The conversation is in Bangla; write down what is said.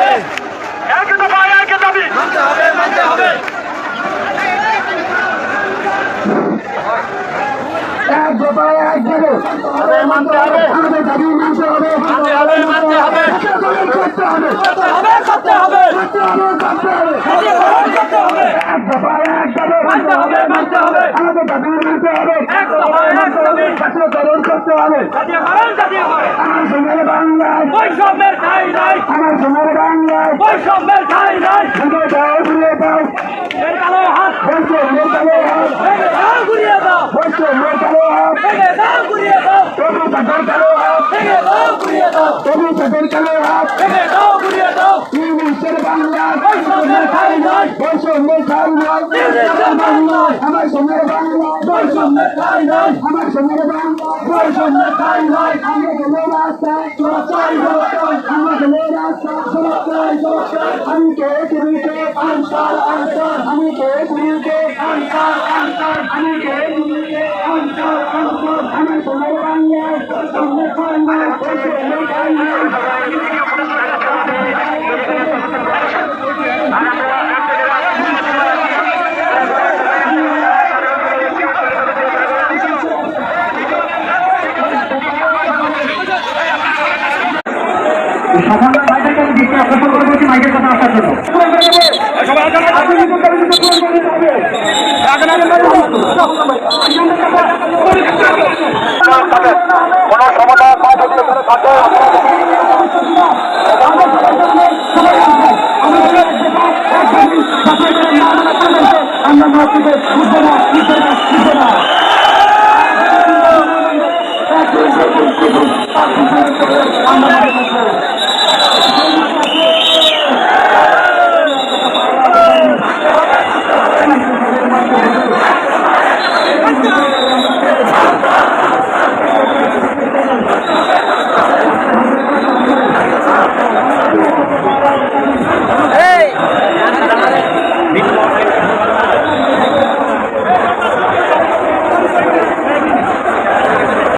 এক দফায় হবে মানতে হবে। করতে হবে। বাংলায় বৈষম্যের ঠাই নাই ঘুরে দাও ঘুরে দাও এর কালো হাত বলছে মেয়ে কালো হাত ভেঙে দাও ঘুরিয়ে দাও বলছে মেয়ে কালো হাত ভেঙে দাও ঘুরিয়ে দাও তবু তাদের কালো হাত ভেঙে দাও ঘুরিয়ে দাও তবু তাদের কালো হাত ভেঙে দাও ঘুরিয়ে দাও ইংলিশের বাংলা বৈষম্যের ঠাই নাই বৈষম্যের ঠাই নয় ইংলিশের বাংলা আমার নাই আমার সোনার বাংলা নাই রাস্তা চোরাচাই চোরাচাই আমরা গেলে রাস্তা চোরাচাই চোরাচাই আমি কে তুমি কে আনসার আনসার আমি কে তুমি কে আনসার আনসার আমি কে তুমি কে আনসার আনসার আমার সোনার বাংলা নয় বৈষম্যের ঠাই নয় সাধারণ বলছি মাইকের কথা আসার জন্য? কোন সমাধান আমরা